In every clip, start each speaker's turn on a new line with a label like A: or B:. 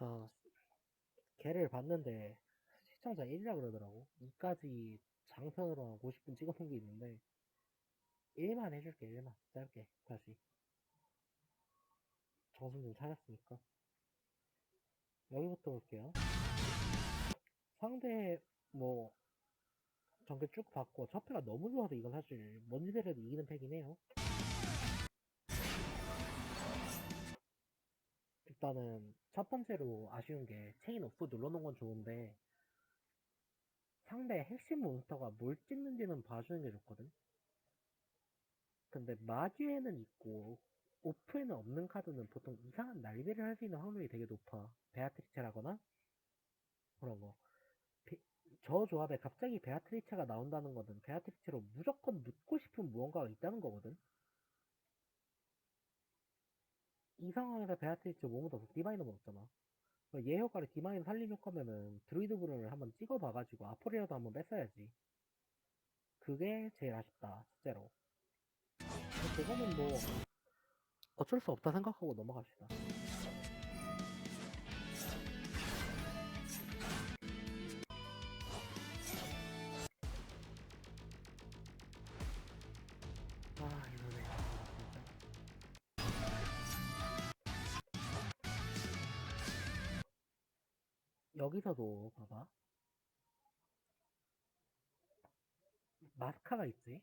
A: 저 걔를 봤는데 시청자 1이라 그러더라고. 2까지 장편으로 하고 싶은 찍어본 게 있는데 1만 해줄게 1만 짧게 다시 정신 좀 차렸으니까 여기부터 볼게요. 상대 뭐 전개 쭉 봤고 첫 패가 너무 좋아서 이건 사실 뭔지 대라도 이기는 패긴 해요. 일단은 첫 번째로 아쉬운 게 체인 오프 눌러놓은 건 좋은데 상대 핵심 몬스터가 뭘 찍는지는 봐주는 게 좋거든. 근데 마주에는 있고 오프에는 없는 카드는 보통 이상한 날개를 할 수 있는 확률이 되게 높아. 베아트리체라거나 그런 거. 비- 저 조합에 갑자기 베아트리체가 나온다는 거는 베아트리체로 무조건 묻고 싶은 무언가가 있다는 거거든. 이 상황에서 베아트리체 몸은 없어 디마이너는 없잖아. 얘 효과를 디마인 살린 효과면은 드루이드 브룬을 한번 찍어봐가지고 아포리라도 한번 뺐어야지. 그게 제일 아쉽다, 실제로. 그거는 뭐 어쩔 수 없다 생각하고 넘어갑시다. 여기서도 봐봐. 마스카가 있지?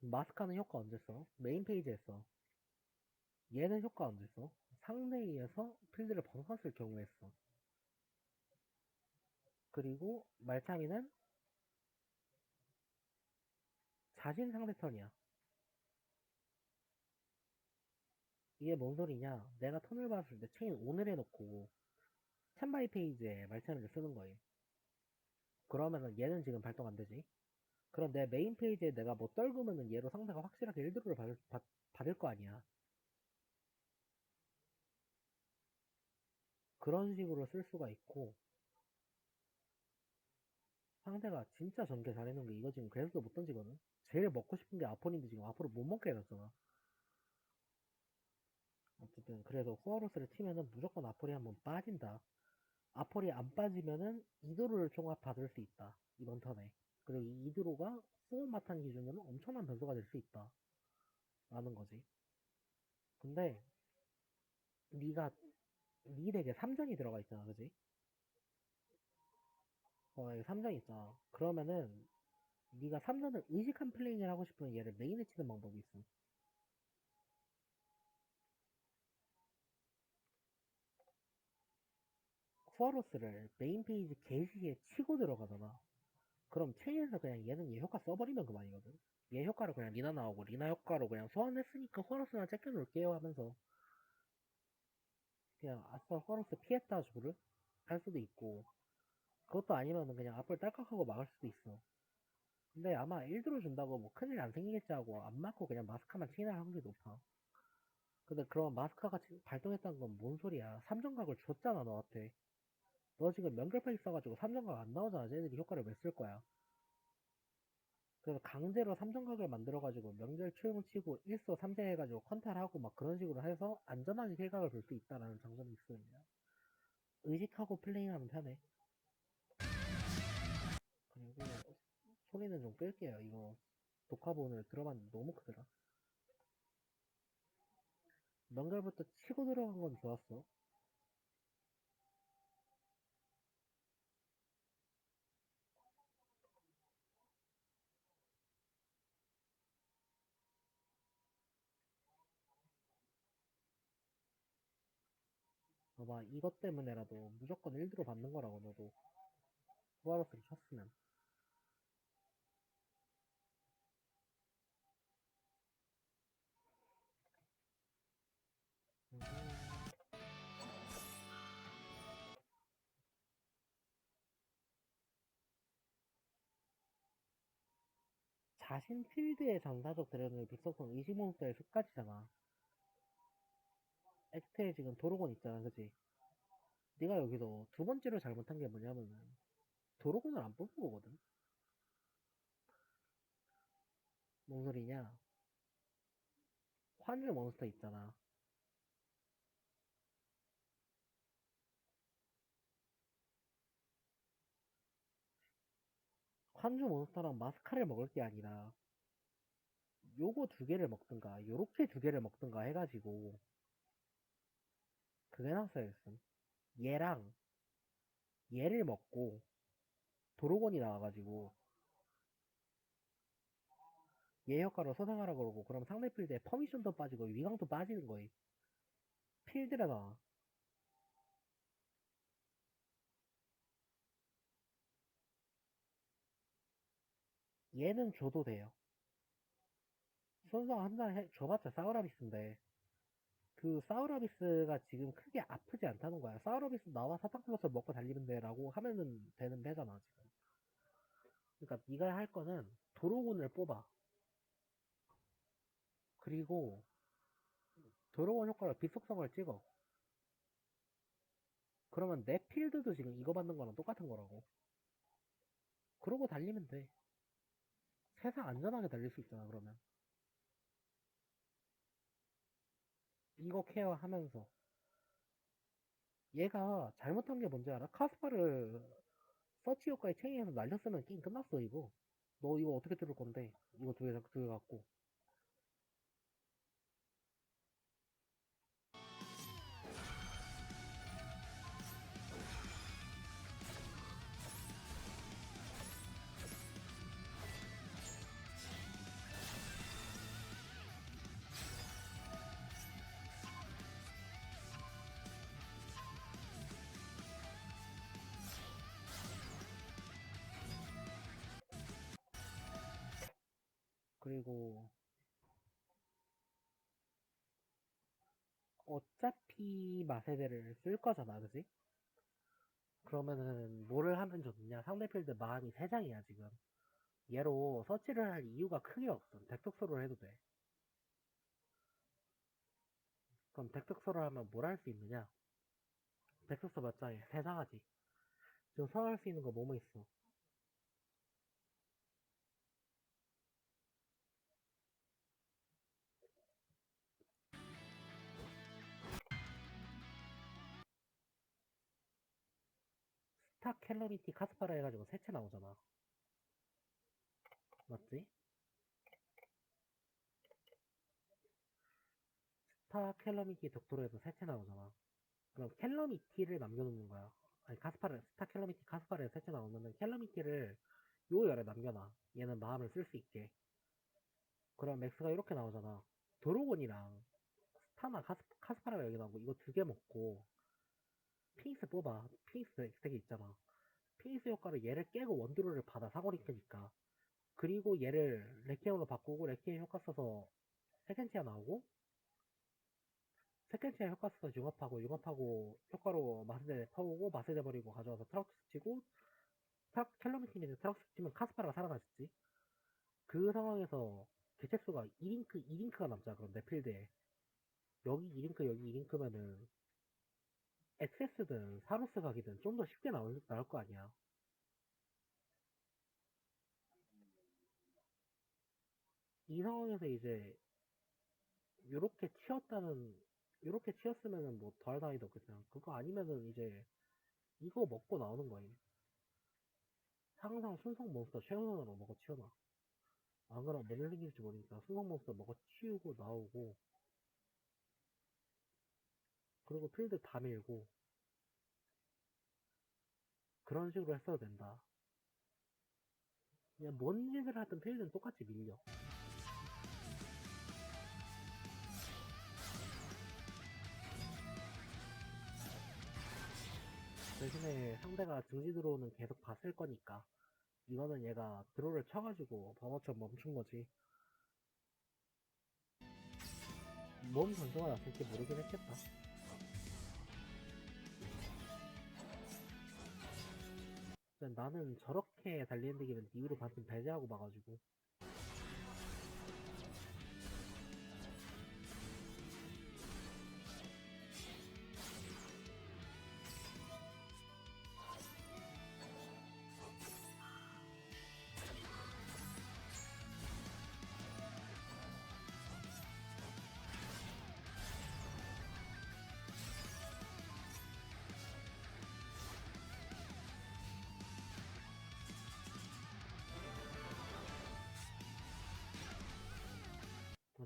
A: 마스카는 효과 언제 써? 메인 페이지에 써. 얘는 효과 언제 써? 상대에서 필드를 벗었을 경우에 써. 그리고 말창이는 자신 상대 턴이야. 이게 뭔 소리냐? 내가 턴을 봤을 때 체인 오늘 해놓고 스탠바이 페이지에 말창이를 쓰는 거예요. 그러면은 얘는 지금 발동 안 되지? 그럼 내 메인 페이지에 내가 뭐 떨구면은 얘로 상대가 확실하게 1드로를 받을, 받, 받을 거 아니야. 그런 식으로 쓸 수가 있고, 상대가 진짜 전개 잘해놓은 게 이거 지금 그래서도 못 던지거든? 제일 먹고 싶은 게 아포인데 지금 앞으로 못 먹게 해놨잖아. 어쨌든, 그래도 후아로스를 튀면은 무조건 아포리 한번 빠진다. 아폴이 안 빠지면은 이도를 총합 받을 수 있다. 이번 턴에. 그리고 이 이드로가 수원 마탄 기준으로 엄청난 변수가 될 수 있다. 라는 거지. 근데 네가 네 덱에 3전이 들어가 있잖아, 그지? 어, 여기 3전 있잖아. 그러면은 네가 3전을 의식한 플레이를 하고 싶으면 얘를 메인에 치는 방법이 있어. 후아로스를 메인 페이지 게시기에 치고 들어가잖아. 그럼 체인에서 그냥 얘는 얘 효과 써버리면 그만이거든. 얘 효과로 그냥 리나 나오고 리나 효과로 그냥 소환했으니까 후아로스나 제껴놓을게요 하면서 그냥 아싸 후아로스 피했다 주를 할 수도 있고 그것도 아니면은 그냥 앞을 딸깍하고 막을 수도 있어. 근데 아마 1드로 준다고 뭐 큰일 안 생기겠지 하고 안 맞고 그냥 마스카만 치는 확률이 높아. 근데 그럼 마스카가 발동했다는 건 뭔 소리야? 3점각을 줬잖아 너한테. 너 지금 명결팩 써가지고 3점각 안 나오잖아. 쟤네들이 효과를 왜 쓸 거야? 그래서 강제로 3점각을 만들어가지고 명절 초용 치고 1소 3제 해가지고 컨탈하고 막 그런 식으로 해서 안전하게 킬각을 볼 수 있다라는 장점이 있습니다. 의식하고 플레이하면 편해. 그리고 소리는 좀 끌게요. 이거 녹화본을 들어봤는데 너무 크더라. 명절부터 치고 들어간 건 좋았어. 봐봐, 이것 때문에라도 무조건 1드로 받는 거라고, 너도. 후아로스를 쳤으면. 음. 자신 필드의 전사적 드래곤을 빅서폰 의식몬스터의 습가지잖아. 액텔이 지금 도로곤 있잖아, 그지? 네가 여기서 두 번째로 잘못한 게 뭐냐면 도로곤을 안 뽑은 거거든. 뭔 소리냐? 환율 몬스터 있잖아. 환주 몬스터랑 마스카를 먹을 게 아니라 요거 두 개를 먹든가 요렇게 두 개를 먹든가 해가지고 그게 나왔어야겠음 얘랑 얘를 먹고 도로곤이 나와가지고 얘 효과로 소생하라 그러고 그럼 상대 필드에 퍼미션도 빠지고 위강도 빠지는 거임 필드가 나와. 얘는 줘도 돼요. 순서 한잔 줘봤자 사우라비스인데 그 사우라비스가 지금 크게 아프지 않다는 거야. 사우라비스 나와 사탕 플러스 먹고 달리면 돼 라고 하면은 되는 배잖아 지금. 그러니까 네가 할 거는 도로곤을 뽑아. 그리고 도로곤 효과로 빛속성을 찍어. 그러면 내 필드도 지금 이거 받는 거랑 똑같은 거라고. 그러고 달리면 돼. 세상 안전하게 달릴 수 있잖아 그러면 이거 케어하면서. 얘가 잘못한 게 뭔지 알아? 카스파를 서치 효과에 체인해서 날렸으면 게임 끝났어 이거. 너 이거 어떻게 뚫을 건데? 이거 두 개 두 개 갖고 그리고 어차피 마세대를 쓸 거잖아, 그지? 그러면은 뭐를 하면 좋느냐? 상대 필드 마음이 세 장이야 지금. 얘로 서치를 할 이유가 크게 없어. 덱특서를 해도 돼. 그럼 덱특서를 하면 뭘 할 수 있느냐? 덱특서 몇 장에 세 장하지. 지금 선할 수 있는 거 뭐뭐 있어? 스타 캘러미티 카스파라 해가지고 세채 나오잖아. 맞지? 스타 캘러미티 독도로에서 세채 나오잖아. 그럼 캘러미티를 남겨놓는 거야. 아니 카스파를 스타 캘러미티 카스파를 세채 나오면은 캘러미티를 요 열에 남겨놔. 얘는 마음을 쓸 수 있게. 그럼 맥스가 이렇게 나오잖아. 도로곤이랑 스타나 카스, 카스파라가 여기 나오고 이거 두 개 먹고 피닉스 뽑아. 피닉스 엑스택이 있잖아. 피닉스 효과로 얘를 깨고 원드로를 받아 사거리 끄니까. 그리고 얘를 레키언으로 바꾸고 레키언 효과 써서 세켄치아 나오고 세켄치아 효과 써서 융합하고 융합하고 효과로 마세대 퍼오고 마세대 버리고 가져와서 트럭스 치고 트럭 캘러미틴이 트럭스 치면 카스파라가 살아나셨지. 그 상황에서 개체수가 2링크 2링크가 남자 그럼 내 필드에 여기 2링크 여기 2링크면은 엑세스든 사루스 각이든 좀 더 쉽게 나올, 나올 거 아니야. 이 상황에서 이제 요렇게 튀었다는 요렇게 튀었으면은 뭐 더할 나위도 그냥 그거 아니면은 이제 이거 먹고 나오는 거임. 항상 순성 몬스터 최우선으로 먹어 치워놔. 안 그러면 뭐 생길지 모르니까 순성 몬스터 먹어 치우고 나오고 그리고 필드 다 밀고 그런 식으로 했어도 된다. 그냥 뭔 짓을 하든 필드는 똑같이 밀려. 대신에 상대가 증지 들어오는 계속 봤을 거니까 이거는 얘가 드로를 쳐가지고 방어처럼 멈춘 거지. 뭔 변수가 났을지 모르긴 했겠다. 나는 저렇게 달리는 데기는 이후로 반쯤 배제하고 봐가지고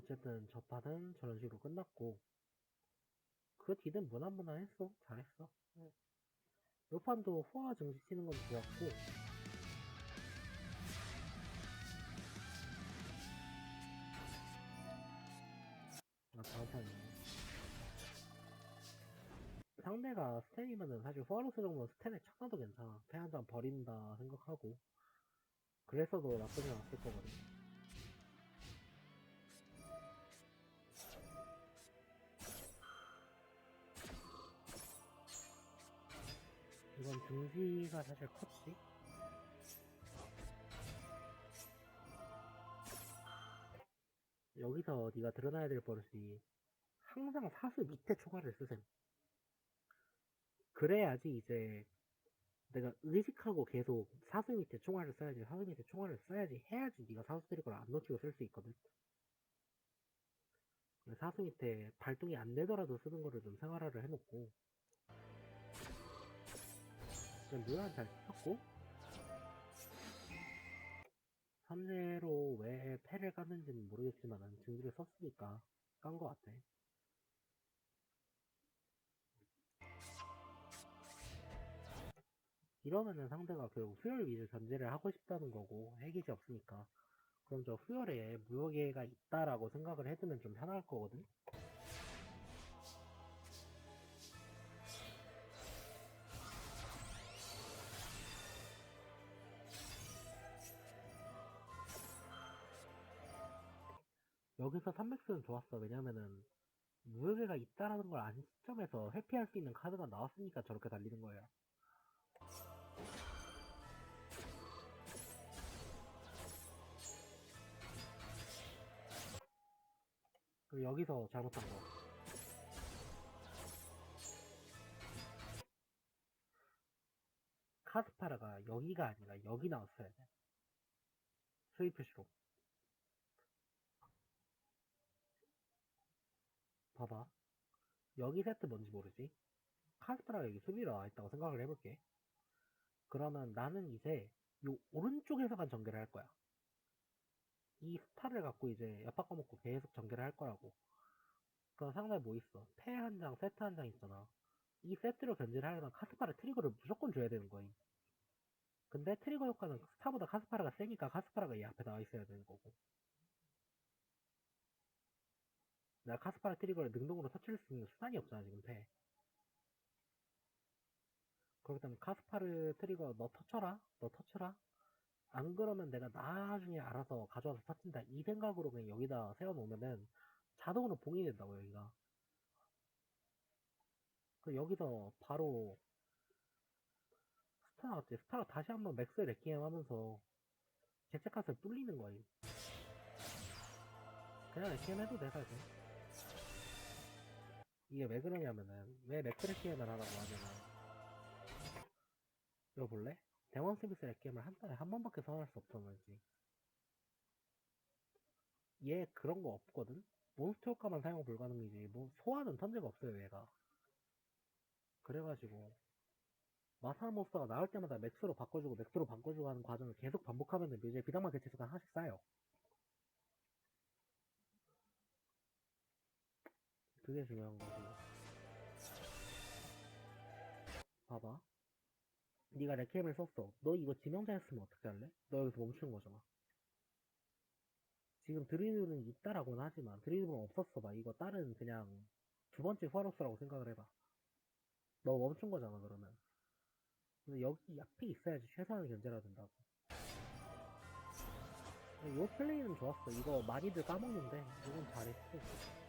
A: 어쨌든 저 판은 저런 식으로 끝났고 그 뒤는 무난무난 했어. 잘했어. 응. 요 판도 후아 증시 치는 건 좋았고. 아 다음 판이네. 상대가 스탠이면은 사실 후아로스 정도는 스탠에 쳐놔도 괜찮아. 패한장 버린다 생각하고. 그랬어도 나쁘진 않았을 거거든 이건 등지가 사실 컸지? 여기서 네가 드러나야 될 버릇이 항상 사수 밑에 초과를 쓰셈 그래야지 이제 내가 의식하고 계속 사수 밑에 총알을 써야지 사수 밑에 총알을 써야지 해야지 네가 사수 드리걸 안 놓치고 쓸 수 있거든. 사수 밑에 발동이 안 되더라도 쓰는 거를 좀 생활화를 해놓고 묘한 잘 쳤고. 3대로 왜 패를 깠는지는 모르겠지만 증기를 썼으니까 깐거 같아. 이러면은 상대가 결국 수혈 위주 견제를 하고 싶다는 거고 핵이지 없으니까. 그럼 저 수혈에 무효계가 있다라고 생각을 해두면 좀 편할 거거든 여기서 300스는 좋았어 왜냐면은 무효계가 있다라는 걸 아는 시점에서 회피할 수 있는 카드가 나왔으니까 저렇게 달리는 거예요 그리고 여기서 잘못한 거. 카스파라가 여기가 아니라 여기 나왔어야 돼. 수입 표시로. 봐봐. 여기 세트 뭔지 모르지? 카스파라가 여기 수비로 나와 있다고 생각을 해볼게. 그러면 나는 이제 요 오른쪽에서만 전개를 할 거야. 이 스타를 갖고 이제 옆바꿔 먹고 계속 전개를 할 거라고. 그럼 상당히 뭐 있어? 패 한 장, 세트 한 장 있잖아. 이 세트로 견제를 하려면 카스파라 트리거를 무조건 줘야 되는 거임. 근데 트리거 효과는 스타보다 카스파라가 세니까 카스파라가 이 앞에 나와 있어야 되는 거고. 내가 카스파라 트리거를 능동으로 터치할 수 있는 수단이 없잖아, 지금 패. 그렇기 때문에 카스파르 트리거 너 터쳐라? 너 터쳐라? 안 그러면 내가 나중에 알아서 가져와서 터친다. 이 생각으로 그냥 여기다 세워놓으면은 자동으로 봉인이 된다고, 여기가. 그 여기서 바로 스타 나왔지. 스타가 다시 한번 맥스 레킹 하면서 재체카스를 뚫리는 거임. 그냥 레킹 해도 돼, 사실. 이게 왜 그러냐면은, 왜 맥스 레킹을 하라고 하냐면, 이거 볼래? 대원 서비스 렉겜을 한 달에 한 번밖에 사용할 수 말이지. 얘 그런 거 없거든? 몬스터 효과만 사용 불가능이지. 뭐 소화는 턴제가 없어요, 얘가. 그래가지고 마사르 몬스터가 나올 때마다 맥스로 바꿔주고 맥스로 바꿔주고 하는 과정을 계속 반복하면은 이제 비당만 개체수가 하나씩 쌓여. 그게 중요한 거지. 봐봐. 네가 레캠을 썼어. 너 이거 지명자였으면 어떻게 할래? 너 여기서 멈추는 거잖아. 지금 드리블은 있다라고는 하지만 드리블은 없었어 봐. 이거 다른 그냥 두 번째 후아로스라고 생각을 해봐. 너 멈춘 거잖아 그러면. 근데 여기 앞에 있어야지 최소한의 견제라 된다고. 요 플레이는 좋았어. 이거 많이들 까먹는데 이건 잘했고.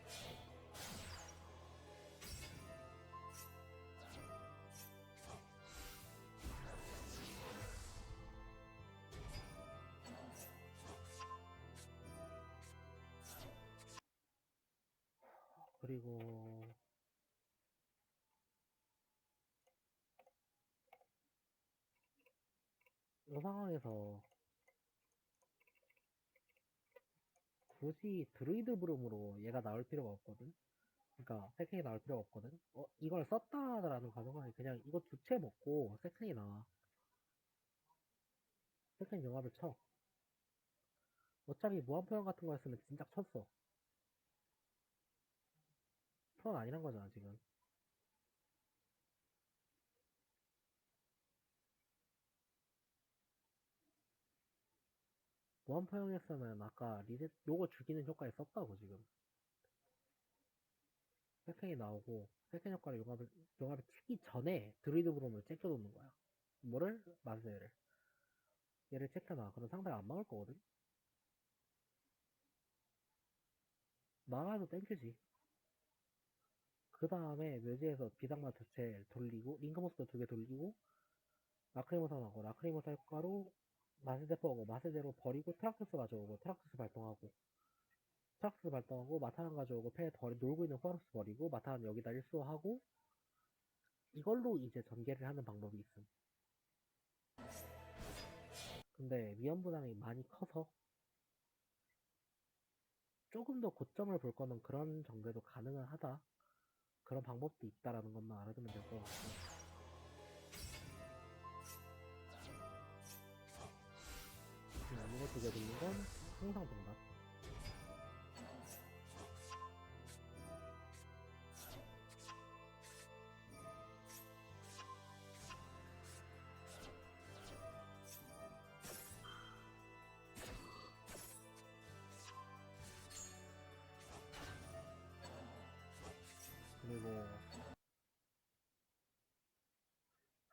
A: 그리고 이 상황에서 굳이 드루이드 브룸으로 얘가 나올 필요가 없거든. 그러니까 세팅이 나올 필요가 없거든. 어 이걸 썼다라는 가정하에 그냥 이거 두채 먹고 세팅이 나와. 세팅 영합을 쳐. 어차피 무한포용 같은 거였으면 진작 쳤어. 소환 아니란 거잖아, 지금. 무한포용했으면 아까 리셋, 요거 죽이는 효과에 썼다고, 지금. 세캔이 나오고, 세캔 효과를 용합을, 용합을 치기 전에 드루이드 브롬을 제껴놓는 거야. 뭐를? 마스를. 얘를 체크놔. 그럼 상대가 안 막을 거거든? 막아도 땡큐지. 그 다음에 묘지에서 비상마 두 채 돌리고, 링크모스도 두 개 돌리고, 라크리모사 나고, 라크리모사 효과로 마스데퍼하고, 마스대로 버리고, 트락투스 가져오고, 트락투스 발동하고, 트락투스 발동하고, 마타난 가져오고, 패 버리, 놀고 있는 후아루스 버리고, 마타난 여기다 일수하고, 이걸로 이제 전개를 하는 방법이 있음. 근데 위험 부담이 많이 커서 조금 더 고점을 볼 거면 그런 전개도 가능은 하다. 그런 방법도 있다라는 것만 알아두면 될 것 같고. 두개 들린 건 항상 정답.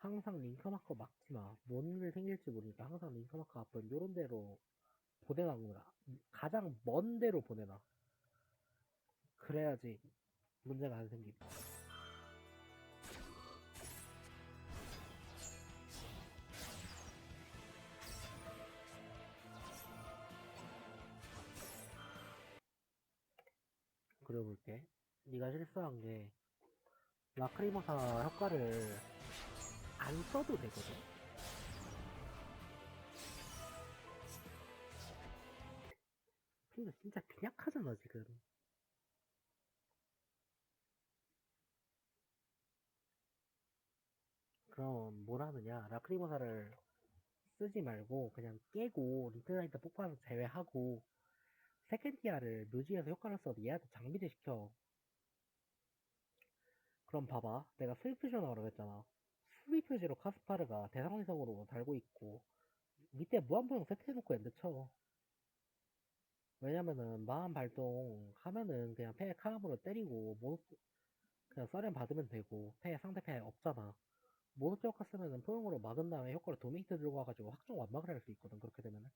A: 항상 링크마커 막지 마. 뭔 일 생길지 모르니까 항상 링크마커 앞은 요런 데로 보내놔라. 가장 먼 데로 보내놔. 그래야지 문제가 안 생김. 그려볼게. 네가 실수한 게 라크리모사 효과를 안 써도 되거든. 근데 진짜 빈약하잖아 지금. 그럼 뭘 하느냐? 라크리모사를 쓰지 말고 그냥 깨고 리트라이트 폭발해서 제외하고 세켄티아를 묘지에서 효과를 써도 얘한테 장비를 시켜. 그럼 봐봐. 내가 스위프전나오라고 했잖아. 수비 표시로 카스파르가 대상위성으로 달고 있고 밑에 무한포용 세트해놓고 엔드 쳐. 왜냐면은 마음 발동 하면은 그냥 패 카람으로 때리고 모노 그냥 썰렌 받으면 되고 패 상대 패 없잖아. 효과 쓰면은 포용으로 막은 다음에 효과를 도메이트 들고 와가지고 확정 완막을 할 수 있거든 그렇게 되면은.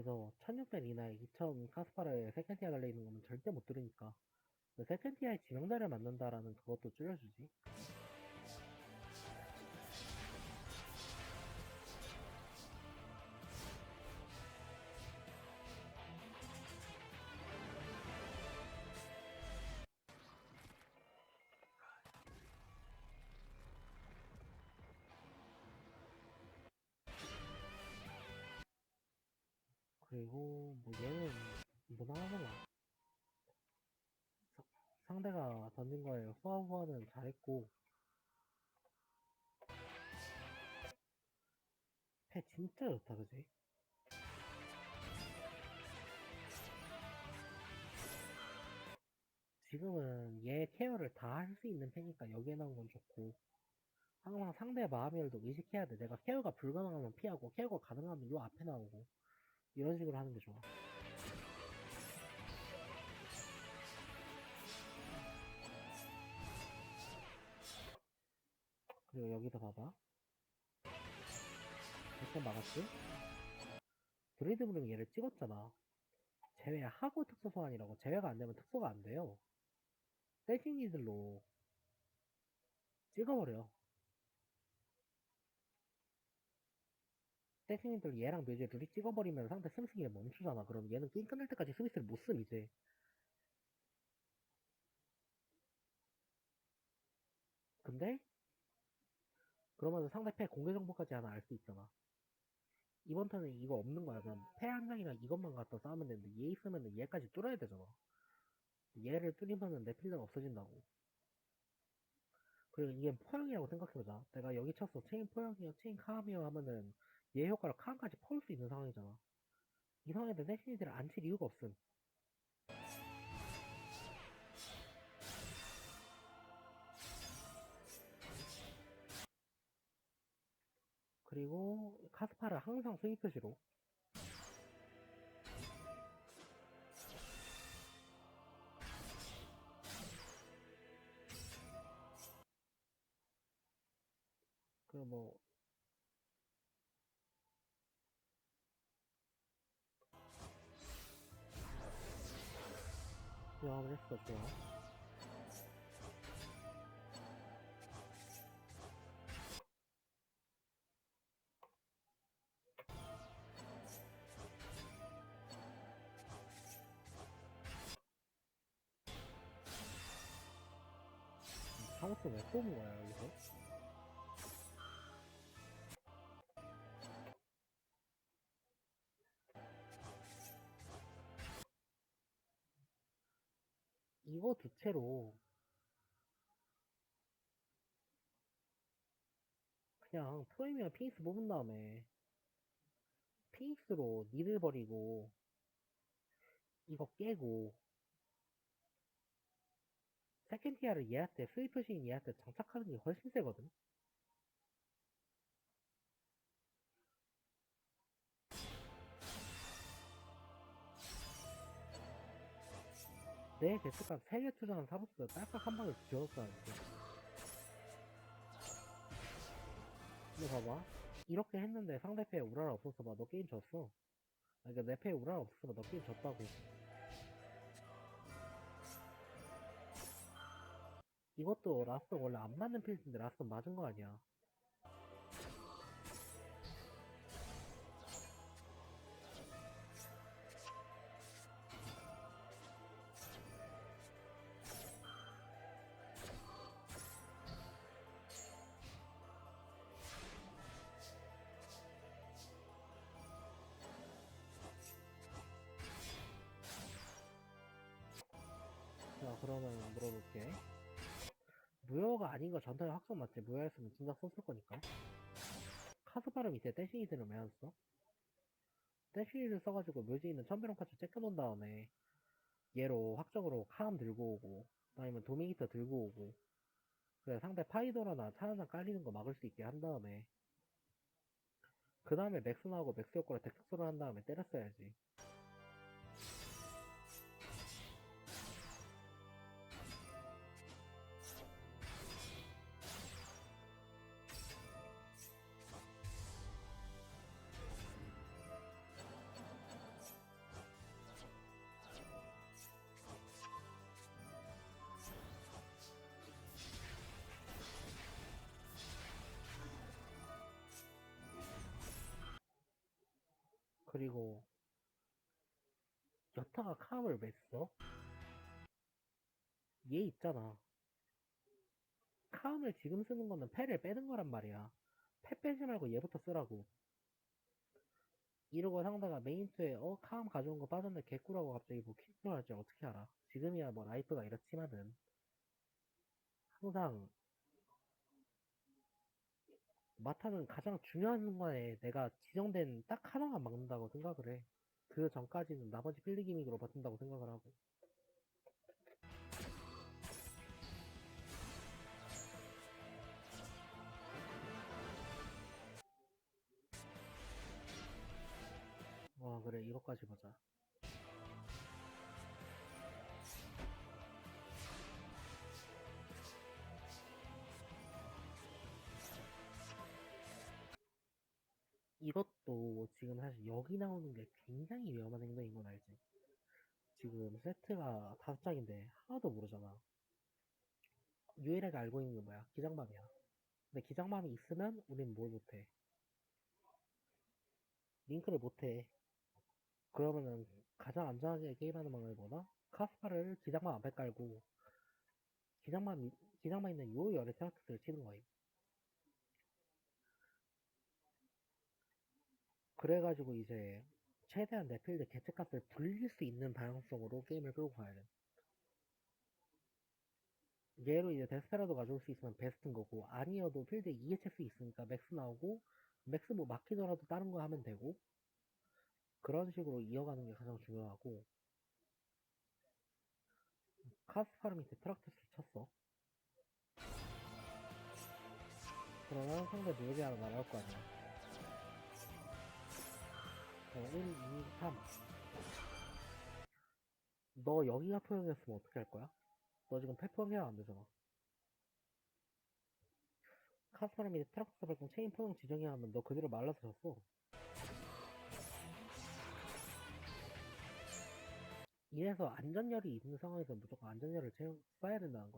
A: 여기서 1600 이나에 2000 카스파르에 세켄티아 달려있는 거는 절대 못 들으니까. 그 세켄티아의 지명자를 만든다라는 그것도 줄여주지 그리고 뭐 얘는 무난하잖아 사- 상대가 던진 거에 후아후아는 잘했고. 패 진짜 좋다 그지? 지금은 얘 케어를 다 할 수 있는 패니까 여기에 나온 건 좋고. 항상 상대 마음의 열도 의식해야 돼. 내가 케어가 불가능하면 피하고 케어가 가능하면 요 앞에 나오고 이런 식으로 하는 게 좋아. 그리고 여기도 봐봐. 이렇게 막았지? 드레이드 브링 얘를 찍었잖아. 제외하고 특수 소환이라고 제외가 안 되면 특수가 안 돼요. 세팅이들로 찍어버려. 세팅이들 얘랑 묘지에 둘이 찍어버리면 상대 스미스기가 멈추잖아. 그럼 얘는 게임 끝날 때까지 스미스를 못 씁, 이제. 근데, 그러면 상대 패 공개 정보까지 하나 알 수 있잖아. 이번 턴에 이거 없는 거야. 그럼 패 한 장이랑 이것만 갖다 싸우면 되는데 얘 있으면 얘까지 뚫어야 되잖아. 얘를 뚫리면은 내 필드가 없어진다고. 그리고 이게 포용이라고 생각해보자. 내가 여기 쳤어. 체인 포용이요, 체인 카암이요 하면은 얘 효과로 카암까지 퍼올 수 있는 상황이잖아. 이 상황에서 세시니들을 안 칠 이유가 없음. 그리고 카스파를 항상 수입 표시로 그뭐 영업을 했어 좋아 사무스 왜 뽑은 거야 여기서? 이거 두 채로. 그냥 프로이미랑 피닉스 뽑은 다음에 피닉스로 니들 버리고 이거 깨고 세컨티아를 얘한테 스위프신 얘한테 장착하는 게 훨씬 세거든 내 개수값 3개 투자한 사부스 딸깍 한 방에 지웠다는데. 근데 봐봐. 이렇게 했는데 상대 패에 우라라 없었어 봐너 게임 졌어. 아니, 그러니까 내 패에 우라라 없었어 봐너 게임 졌다고. 이것도 라스ton 원래 안 맞는 필드인데 라스ton 맞은 거 아니야 아닌 거 전투의 확성 맞지? 무효였으면 진작 썼을 거니까 카스파르 밑에 떼시니드를 왜 안 써? 떼시니드 써가지고 묘지 있는 천비롱 카츠 째껴놓은 다음에 얘로 확정으로 카암 들고 오고 아니면 도미기터 들고 오고 그래 상대 파이도라나 차 한잔 깔리는 거 막을 수 있게 한 다음에 그 다음에 맥스 나오고 맥스 효과로 덱스를 한 다음에 때렸어야지 왜 써? 얘 있잖아. 카암을 지금 쓰는 거는 패를 빼는 거란 말이야. 패 빼지 말고 얘부터 쓰라고. 이러고 상대가 메인2에 어 카암 가져온 거 빠졌네 개꾸라고 갑자기 뭐 킥을 할지 어떻게 알아. 지금이야 뭐 라이프가 이렇지만은 항상 마타는 가장 중요한 순간에 내가 지정된 딱 하나만 막는다고 생각을 해. 그 전까지는 나머지 필드 기믹으로 버틴다고 생각을 하고. 와, 그래, 이것까지 보자. 이것도 지금 사실 여기 나오는 게 굉장히 위험한 행동인 건 알지? 지금 세트가 다섯 장인데 하나도 모르잖아. 유일하게 알고 있는 게 뭐야? 기장맘이야. 근데 기장맘이 있으면 우린 뭘 못해? 링크를 못해. 그러면은 가장 안전하게 게임하는 방법이 뭐다? 카스파를 기장맘 앞에 깔고 기장맘, 이- 기장맘 있는 요 열의 테라트를 치는 거임. 그래가지고 이제 최대한 내 필드 개체값을 불릴 수 있는 방향성으로 게임을 끌고 가야 돼. 얘로 이제 데스페라도 가져올 수 있으면 베스트인 거고 아니어도 필드에 EHS 있으니까 맥스 나오고 맥스 뭐 막히더라도 다른 거 하면 되고 그런 식으로 이어가는 게 가장 중요하고. 카스파르 밑에 트락테스를 쳤어. 그러면 상대 누에게 하나 날아올 거 아니야 어, 1, 2, 3. 너 여기가 포용이었으면 어떻게 할 거야? 너 지금 페포응해야 안 되잖아. 카스파르 밑에 트락스 발동 체인 포용 지정해야 하면 너 그대로 말라서 졌어. 이래서 안전열이 있는 상황에서 무조건 안전열을 채우, 써야 된다는.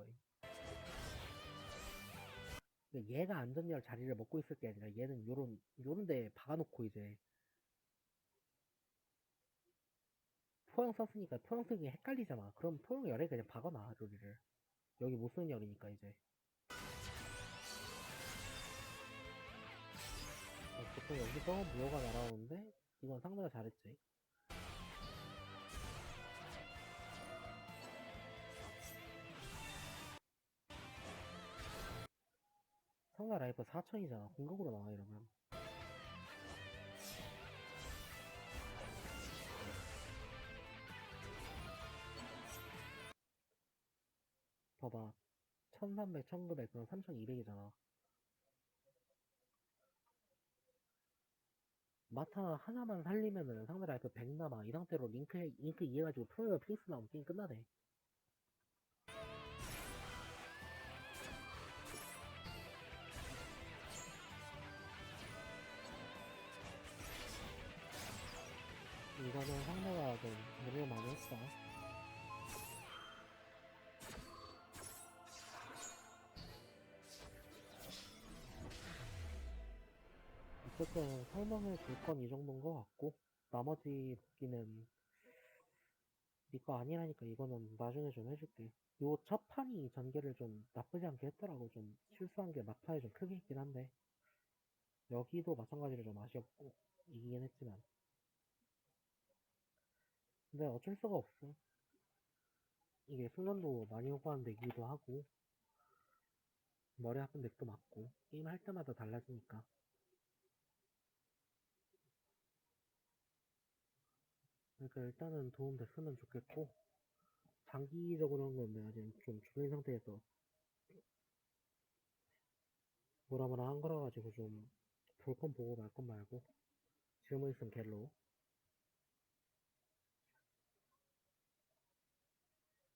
A: 근데 얘가 안전열 자리를 먹고 있을 게 아니라 얘는 요런, 요런 데 박아놓고 이제 포용 썼으니까 포용 쓰기 헷갈리잖아. 그럼 포용 열에 그냥 박아놔, 로리를. 여기 못 쓰는 열이니까 이제. 어, 보통 여기서 무효가 날아오는데, 이건 상대가 잘했지. 상대 라이프 4천이잖아. 공격으로 나와, 이러면. 1300, 1900, 그럼 3200이잖아. 마타 하나만 살리면은 상대 라이프 100 남아. 이 상태로 링크, 링크 이해가지고 프로이어 피닉스 나오면 게임 끝나네. 어쨌든 설명해 줄 건 이 정도인 것 같고 나머지 복귀는 니거 아니라니까 이거는 나중에 좀 해줄게. 요 첫 판이 전개를 좀 나쁘지 않게 했더라고. 좀 실수한 게 막판에 좀 크게 있긴 한데. 여기도 마찬가지로 좀 아쉬웠고 이기긴 했지만. 근데 어쩔 수가 없어. 이게 순간도 많이 오가는 덱이기도 하고 머리 아픈 덱도 맞고 게임 할 때마다 달라지니까 그러니까 일단은 도움 됐으면 좋겠고 장기적으로 한건 내가 지금 좀 주변 상태에서 뭐라 뭐라 한 거라 가지고 좀 볼 건 보고 말 건 말고 질문 있으면 갤로